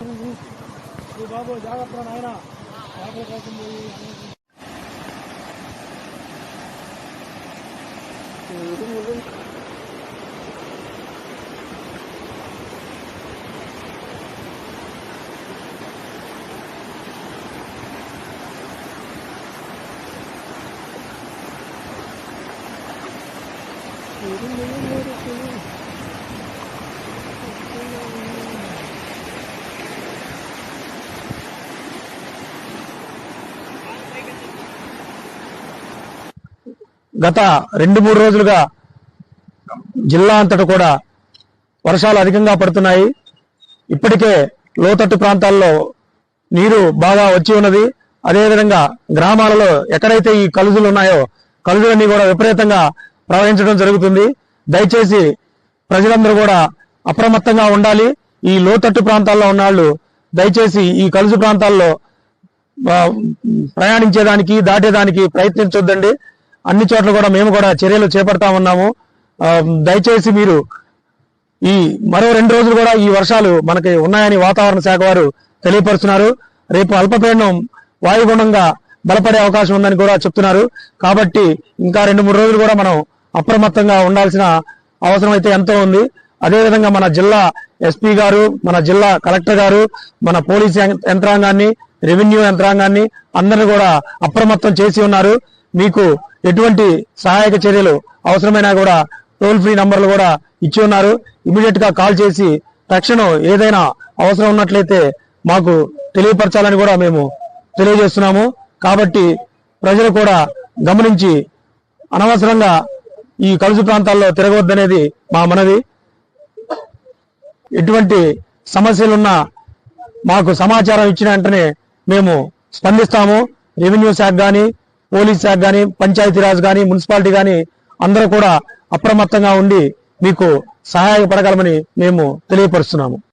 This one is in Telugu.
Mm-hmm. బాబు జాగ్రత్త నాయన చేపల కోసం పోయి గత రెండు మూడు రోజులుగా జిల్లా అంతటా కూడా వర్షాలు అధికంగా పడుతున్నాయి. ఇప్పటికే లోతట్టు ప్రాంతాల్లో నీరు బాగా వచ్చి ఉన్నది. అదేవిధంగా గ్రామాలలో ఎక్కడైతే ఈ కలుజులు ఉన్నాయో కలుజులన్నీ కూడా విపరీతంగా ప్రవహించడం జరుగుతుంది. దయచేసి ప్రజలందరూ కూడా అప్రమత్తంగా ఉండాలి. ఈ లోతట్టు ప్రాంతాల్లో ఉన్నాళ్ళు దయచేసి ఈ కలుజు ప్రాంతాల్లో ప్రయాణించేదానికి దాటేదానికి ప్రయత్నించొద్దండి. అన్ని చోట్ల కూడా మేము కూడా చర్యలు చేపడతా ఉన్నాము. దయచేసి మీరు ఈ మరో రెండు రోజులు కూడా ఈ వర్షాలు మనకి ఉన్నాయని వాతావరణ శాఖ వారు తెలియపరుస్తున్నారు. రేపు అల్పపీడనం వాయుగుణంగా బలపడే అవకాశం ఉందని కూడా చెప్తున్నారు. కాబట్టి ఇంకా రెండు మూడు రోజులు కూడా మనం అప్రమత్తంగా ఉండాల్సిన అవసరం అయితే ఎంతో ఉంది. అదేవిధంగా మన జిల్లా ఎస్పీ గారు మన జిల్లా కలెక్టర్ గారు మన పోలీస్ యంత్రాంగాన్ని రెవెన్యూ యంత్రాంగాన్ని అందరిని కూడా అప్రమత్తం చేసి ఉన్నారు. మీకు ఎటువంటి సహాయక చర్యలు అవసరమైనా కూడా టోల్ ఫ్రీ నంబర్లు కూడా ఇచ్చి ఉన్నారు. ఇమీడియట్గా కాల్ చేసి తక్షణం ఏదైనా అవసరం ఉన్నట్లయితే మాకు తెలియపరచాలని కూడా మేము తెలియజేస్తున్నాము. కాబట్టి ప్రజలు కూడా గమనించి అనవసరంగా ఈ కలుసు ప్రాంతాల్లో తిరగవద్దనేది మా మనవి. ఎటువంటి సమస్యలున్నా మాకు సమాచారం ఇచ్చిన వెంటనే మేము స్పందిస్తాము. రెవెన్యూ శాఖ కానీ పోలీస్ శాఖ కానీ పంచాయతీరాజ్ కానీ మున్సిపాలిటీ కానీ అందరూ కూడా అప్రమత్తంగా ఉండి మీకు సహాయపడగలమని మేము తెలియపరుస్తున్నాము.